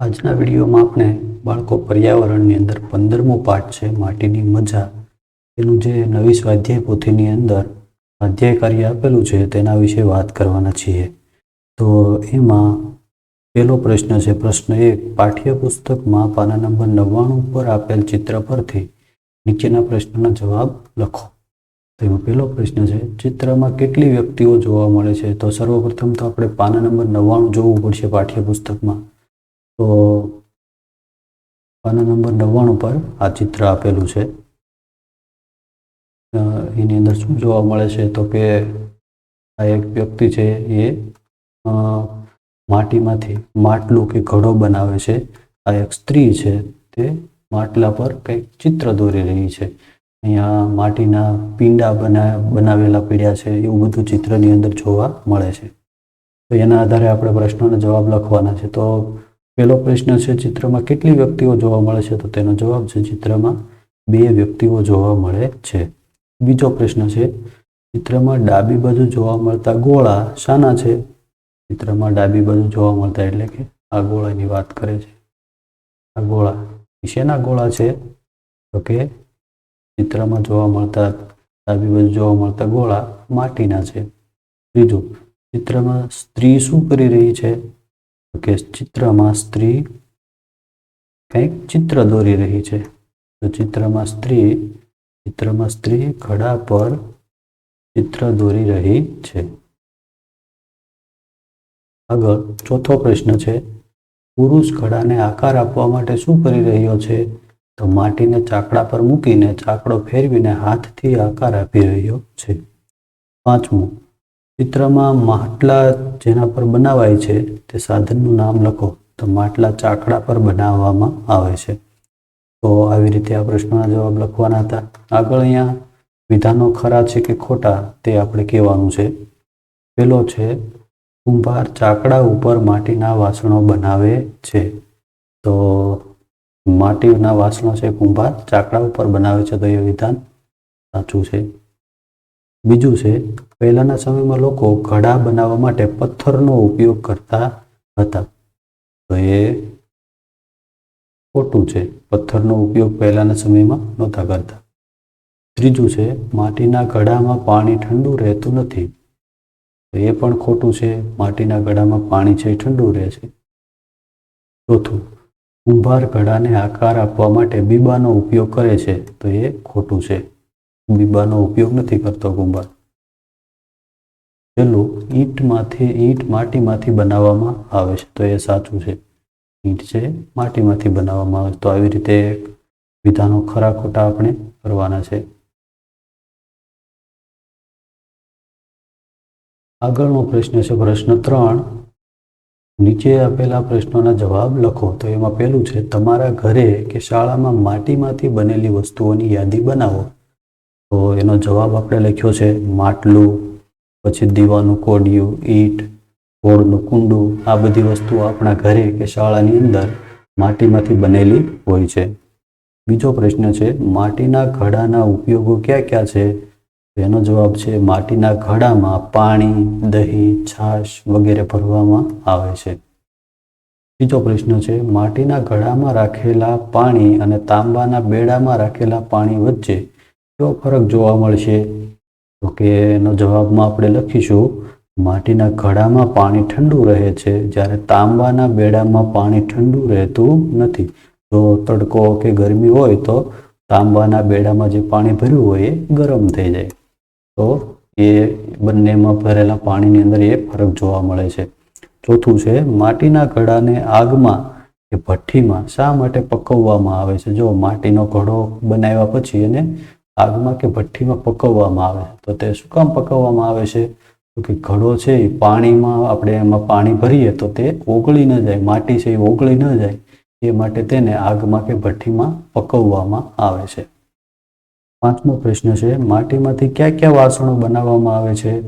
આજના વિડીયોમાં આપણે બાળકો પર્યાવરણની અંદર પંદરમો પાઠ છે, માટીની મજા. એનું જે નવી સ્વાધ્યાય પોથીની અંદર સ્વાધ્યાય કાર્ય આપેલું છે, તેના વિશે વાત કરવાના છીએ. તો એમાં પહેલો પ્રશ્ન છે, પ્રશ્ન એક પાઠ્યપુસ્તકમાં પાના નંબર નવ્વાણું પર આપેલ ચિત્ર પરથી નીચેના પ્રશ્નના જવાબ લખો. તો પહેલો પ્રશ્ન છે, ચિત્રમાં કેટલી વ્યક્તિઓ જોવા મળે છે? તો સર્વપ્રથમ તો આપણે પાના નંબર નવ્વાણું જોવું પડશે પાઠ્યપુસ્તકમાં. તો પાના નંબર નવ્વાણું પર આ ચિત્ર આપેલું છે. એની અંદર શું જોવા મળે છે તો કે આ એક વ્યક્તિ છે એ માટીમાંથી માટલું કે ઘડો બનાવે છે. આ એક સ્ત્રી છે તે માટલા પર કંઈક ચિત્ર દોરી રહી છે. અહીંયા માટીના પીંડા બના, બનાવેલા પીડ્યા છે એવું બધું ચિત્રની અંદર જોવા મળે છે. તો એના આધારે આપણે પ્રશ્નોના જવાબ લખવાના છે. તો પહેલો પ્રશ્ન છે, ચિત્રમાં કેટલી વ્યક્તિઓ જોવા મળે છે? તો તેનો જવાબ છે, ચિત્રમાં બે વ્યક્તિઓ જોવા મળે છે. બીજો પ્રશ્ન છે, ચિત્રમાં ડાબી બાજુ જોવા મળતા ગોળા શાના છે? ચિત્રમાં ડાબી બાજુ જોવા મળતા એટલે કે આ ગોળાની વાત કરે છે. આ ગોળા શેના ગોળા છે? તો કે ચિત્રમાં જોવા મળતા, ડાબી બાજુ જોવા મળતા ગોળા માટીના છે. ત્રીજું, ચિત્રમાં સ્ત્રી શું કરી રહી છે? કે ચિત્રમાં સ્ત્રી કંઈક ચિત્ર દોરી રહી છે. તો ચિત્રમાં સ્ત્રી ચિત્રમાં સ્ત્રી ઘડા પર ચિત્ર દોરી રહી છે. આગળ ચોથો પ્રશ્ન છે, પુરુષ ઘડાને આકાર આપવા માટે શું કરી રહ્યો છે? તો માટીને ચાકડા પર મૂકીને ચાકડો ફેરવીને હાથથી આકાર આપી રહ્યો છે. પાંચમું ચિત્રમાં માટલા જેના પર બનાવાય છે, તે સાધનનું નામ લખો. તો માટલા ચાકડા પર બનાવવામાં આવે છે. તો આવી રીતે આ પ્રશ્નના જવાબ લખવાના હતા. આગળ અહીંયા વિધાનો ખરા છે કે ખોટા, તે આપણે કહેવાનું છે. પેલો છે, કુંભાર ચાકડા ઉપર માટીના વાસણો બનાવે છે. તો માટીના વાસણો છે કુંભાર ચાકડા ઉપર બનાવે છે, તો એ વિધાન સાચું છે. બીજું છે, પહેલાના સમયમાં લોકો ઘડા બનાવવા માટે પથ્થરનો ઉપયોગ કરતા હતા. તો એ ખોટું છે, પથ્થરનો ઉપયોગ પહેલાના સમયમાં નહોતા કરતા. ત્રીજું છે, માટીના ઘડામાં પાણી ઠંડુ રહેતું નથી. તો એ પણ ખોટું છે, માટીના ઘડામાં પાણી છે ઠંડુ રહે છે. ચોથું, કુંભાર ઘડાને આકાર આપવા માટે બીબાનો ઉપયોગ કરે છે, તો એ ખોટું છે. બીબાનો ઉપયોગ નથી કરતો કુંભાર. પેલું ઈંટમાંથી, ઈંટ માટીમાંથી બનાવવામાં આવે છે, તો એ સાચું છે. ઈંટ છે, માટીમાંથી બનાવવામાં આવે છે, તો આવી રીતે વિધાનો ખરા ખોટા આપણે કરવાના છે. આગળનો પ્રશ્ન છે, પ્રશ્ન ત્રણ. નીચે આપેલા પ્રશ્નોના જવાબ લખો. તો એમાં પહેલું છે, તમારા ઘરે કે શાળામાં માટીમાંથી બનેલી વસ્તુઓની યાદી બનાવો. તો એનો જવાબ આપણે લખ્યો છે, માટલું, પછી દીવાનું કોડિયું, ઈંટ, ગોળનું કુંડું, આ બધી વસ્તુઓ આપણા ઘરે કે શાળાની અંદર માટીમાંથી બનેલી હોય છે. બીજો પ્રશ્ન છે, માટીના ઘડાના ઉપયોગો ક્યાં ક્યાં છે? એનો જવાબ છે, માટીના ઘડામાં પાણી, દહીં, છાશ વગેરે ભરવામાં આવે છે. બીજો પ્રશ્ન છે, માટીના ઘડામાં રાખેલા પાણી અને તાંબાના બેડામાં રાખેલા પાણી વચ્ચે કેવો ફરક જોવા મળશે, તો કે એનો જવાબમાં આપણે લખીશું, માટીના ઘડામાં પાણી ઠંડુ રહે છે, જ્યારે તાંબાના બેડામાં પાણી ઠંડુ રહેતું નથી. જો તડકો કે ગરમી હોય, તો તાંબાના બેડામાં જે પાણી ભર્યું હોય, એ ગરમ થઈ જાય. તો એ બંનેમાં ભરેલા પાણીની અંદર એ ફરક જોવા મળે છે. ચોથું છે, માટીના ઘડાને આગમાં કે ભઠ્ઠીમાં શા માટે પકવવામાં આવે છે? જો માટીનો ઘડો બનાવ્યા પછી એને આગમાં કે ભઠ્ઠીમાં પકવવામાં આવે? તો તે શું કામ પકવવામાં આવે છે? તો કે ઘડો છે એ પાણીમાં આપણે એમાં પાણી ભરીએ તો તે ઓગળી ન જાય, માટી છે એ ઓગળી ન જાય. એ માટે તેને આગમાં કે ભઠ્ઠીમાં પકવવામાં આવે છે. પાંચમો પ્રશ્ન છે, માટીમાંથી કયા કયા વાસણો બનાવવામાં આવે છે?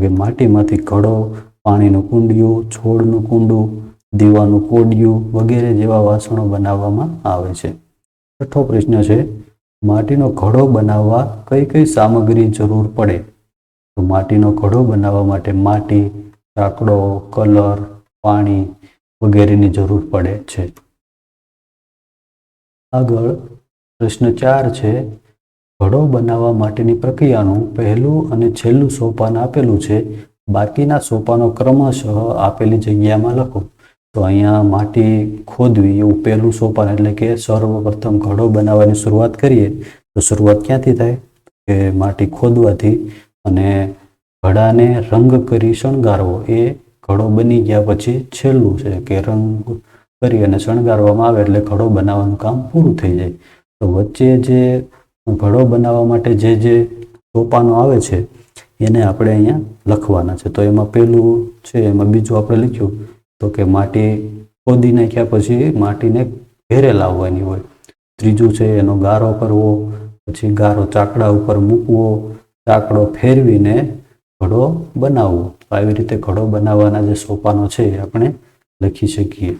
કે માટીમાંથી ઘડો, પાણીનું કુંડિયું, છોડનું કુંડું, દીવાનું કોડિયું વગેરે જેવા વાસણો બનાવવામાં આવે છે. છઠ્ઠો પ્રશ્ન છે માટીનો ઘડો બનાવવા કઈ કઈ સામગ્રી જરૂર પડે? તો માટીનો ઘડો બનાવવા માટે માટી, લાકડો, કલર, પાણી વગેરેની જરૂર પડે છે. આગળ પ્રશ્ન ચાર છે, ઘડો બનાવવા માટેની પ્રક્રિયાનું પહેલું અને છેલ્લું સોપાન આપેલું છે. બાકીના સોપાનો ક્રમશઃ આપેલી જગ્યામાં લખો. તો અહીંયા માટી ખોદવી એવું પહેલું સોપાન એટલે કે સર્વપ્રથમ ઘડો બનાવવાની શરૂઆત કરીએ, તો શરૂઆત ક્યાંથી થાય? કે માટી ખોદવાથી અને ઘડાને રંગ કરી શણગારવો, એ ઘડો બની ગયા પછી છેલ્લું છે કે રંગ કરી અને શણગારવામાં આવે એટલે ઘડો બનાવવાનું કામ પૂરું થઈ જાય. તો વચ્ચે જે ઘડો બનાવવા માટે જે જે સોપાનો આવે છે, એને આપણે અહીંયા લખવાના છે. તો એમાં પહેલું છે, એમાં બીજું આપણે લખ્યું તો કે માટી ખોદી નાખ્યા પછી માટીને ઘેરે લાવવાની હોય. ત્રીજું છે એનો ગારો કરવો, પછી ગારો ચાકડા ઉપર મૂકવો, ચાકડો ફેરવીને ઘડો બનાવવો. તો આવી રીતે ઘડો બનાવવાના જે સોપાનો છે એ આપણે લખી શકીએ.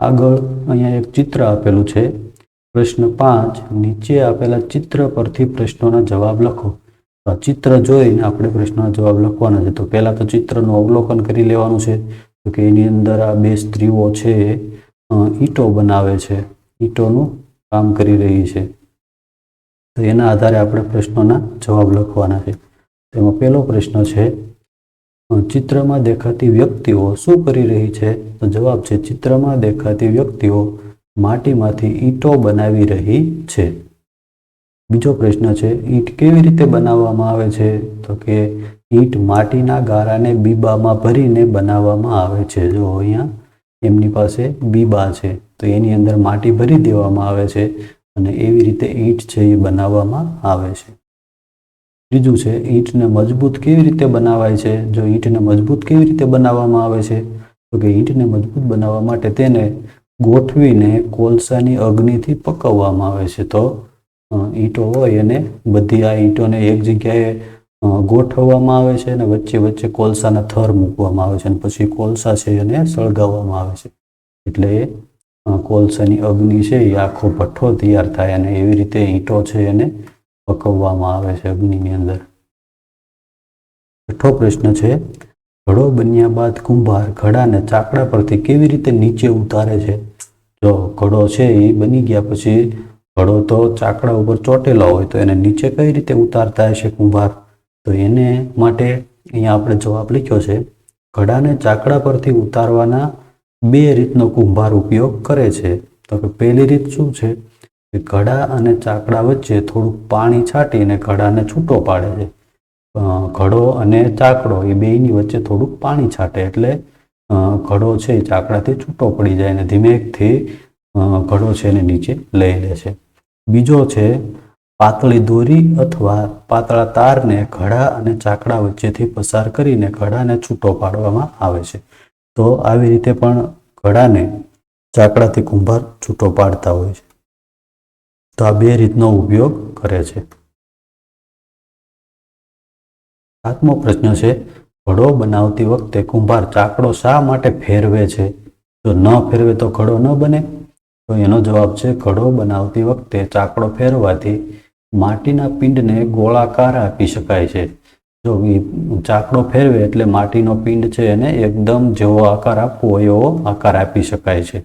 આગળ અહીંયા એક ચિત્ર આપેલું છે. પ્રશ્ન પાંચ, નીચે આપેલા ચિત્ર પરથી પ્રશ્નોના જવાબ લખો. ચિત્ર જોઈને આપણે પ્રશ્નના જવાબ લખવાના છે. તો પહેલાં તો ચિત્રનું અવલોકન કરી લેવાનું છે. કે એની અંદર આ બે સ્ત્રીઓ છે ઈંટો બનાવે છે. ઈંટોનું કામ કરી રહી છે. તો એના આધારે આપણે પ્રશ્નોના જવાબ લખવાના છે. તેમાં પહેલો પ્રશ્ન છે ચિત્રમાં દેખાતી વ્યક્તિઓ શું કરી રહી છે? તો જવાબ છે, ચિત્રમાં દેખાતી વ્યક્તિઓ માટીમાંથી ઈંટો બનાવી રહી છે. બીજો પ્રશ્ન છે, ઈંટ કેવી રીતે બનાવવામાં આવે છે? તો કે ઈંટ માટીના ગારાને બીબામાં ભરીને બનાવવામાં આવે છે. જો અહીંયા એમની પાસે બીબા છે, તો એની અંદર માટી ભરી દેવામાં આવે છે અને એવી રીતે ઈંટ છે એ બનાવવામાં આવે છે. ત્રીજું છે, ઈંટને મજબૂત કેવી રીતે બનાવાય છે? જો ઈંટને મજબૂત કેવી રીતે બનાવવામાં આવે છે? તો કે ઈંટને મજબૂત બનાવવા માટે તેને ગોઠવીને કોલસાની અગ્નિથી પકવવામાં આવે છે. તો ઈંટો હોય એને બધી આ ઈંટોને એક જગ્યાએ ગોઠવવામાં આવે છે અને વચ્ચે વચ્ચે કોલસાના થર મૂકવામાં આવે છે અને પછી કોલસા છે એને સળગાવવામાં આવે છે. એટલે એ કોલસાની અગ્નિ છે એ આખો ભઠ્ઠો તૈયાર થાય અને એવી રીતે ઈંટો છે એને પકવવામાં આવે છે અગ્નિની અંદર. છઠ્ઠો પ્રશ્ન છે, ઘડો બન્યા બાદ કુંભાર ઘડાને ચાકડા પરથી કેવી રીતે નીચે ઉતારે છે? જો ઘડો છે એ બની ગયા પછી ઘડો તો ચાકડા ઉપર ચોટેલો હોય તો એને નીચે કઈ રીતે ઉતારતા હશે કુંભાર? તો એને માટે અહીંયા આપણે જવાબ લખ્યો છે, ઘડાને ચાકડા પરથી ઉતારવાના બે રીતનો કુંભાર ઉપયોગ કરે છે. તો કે પહેલી રીત શું છે? કે ઘડા અને ચાકડા વચ્ચે થોડુંક પાણી છાંટીને ઘડાને છૂટો પાડે છે. ઘડો અને ચાકડો એ બેયની વચ્ચે થોડુંક પાણી છાંટે એટલે ઘડો છે ચાકડાથી છૂટો પડી જાય અને ધીમેકથી ઘડો છે એને નીચે લઈ લે છે. બીજો છે, પાતળી દોરી અથવા પાતળા તારને ઘડા અને ચાકડા વચ્ચેથી પસાર કરીને ઘડાને છૂટો પાડવામાં આવે છે. તો આવી રીતે પણ ઘડાને ચાકડાથી કુંભાર છૂટો પાડતા હોય છે. તો આ બે રીતનો ઉપયોગ કરે છે. સાતમો પ્રશ્ન છે, ઘડો બનાવતી વખતે કુંભાર ચાકડો શા માટે ફેરવે છે? જો ન ફેરવે તો ઘડો ન બને. તો એનો જવાબ છે, ઘડો બનાવતી વખતે ચાકડો ફેરવાથી માટીના પિંડને ગોળાકાર આપી શકાય છે. જો ચાકડો ફેરવે એટલે માટીનો પિંડ છે એને એકદમ જેવો આકાર આપવો, એવો આકાર આપી શકાય છે.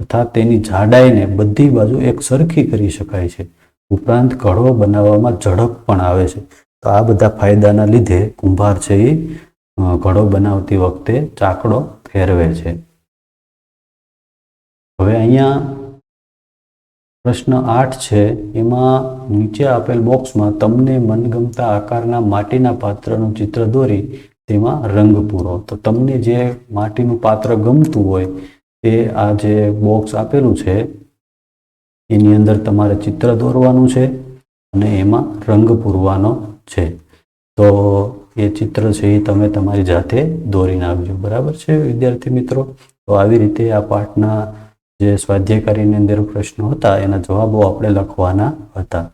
તથા તેની જાડાઈને બધી બાજુ એક સરખી કરી શકાય છે. ઉપરાંત ઘડો બનાવવામાં ઝડપ પણ આવે છે. તો આ બધા ફાયદાના લીધે કુંભાર છે એ ઘડો બનાવતી વખતે ચાકડો ફેરવે છે. હવે અહીંયા પ્રશ્ન આઠ છે, એમાં નીચે આપેલ બોક્સમાં તમને મનગમતા આકારના માટીના પાત્રનું ચિત્ર દોરી, તેમાં રંગ પૂરો. તો તમને જે માટીનું પાત્ર ગમતું હોય, તે આ જે બોક્સ આપેલું છે, એની અંદર તમારે ચિત્ર દોરવાનું છે અને એમાં રંગ પૂરવાનો છે. તો એ ચિત્ર છે એ તમે તમારી જાતે દોરી નાખજો. બરાબર છે, વિદ્યાર્થી મિત્રો? તો આવી રીતે આ પાઠના જે સ્વાધ્યાયકારીની અંદર પ્રશ્નો હતા એના જવાબો આપણે લખવાના હતા.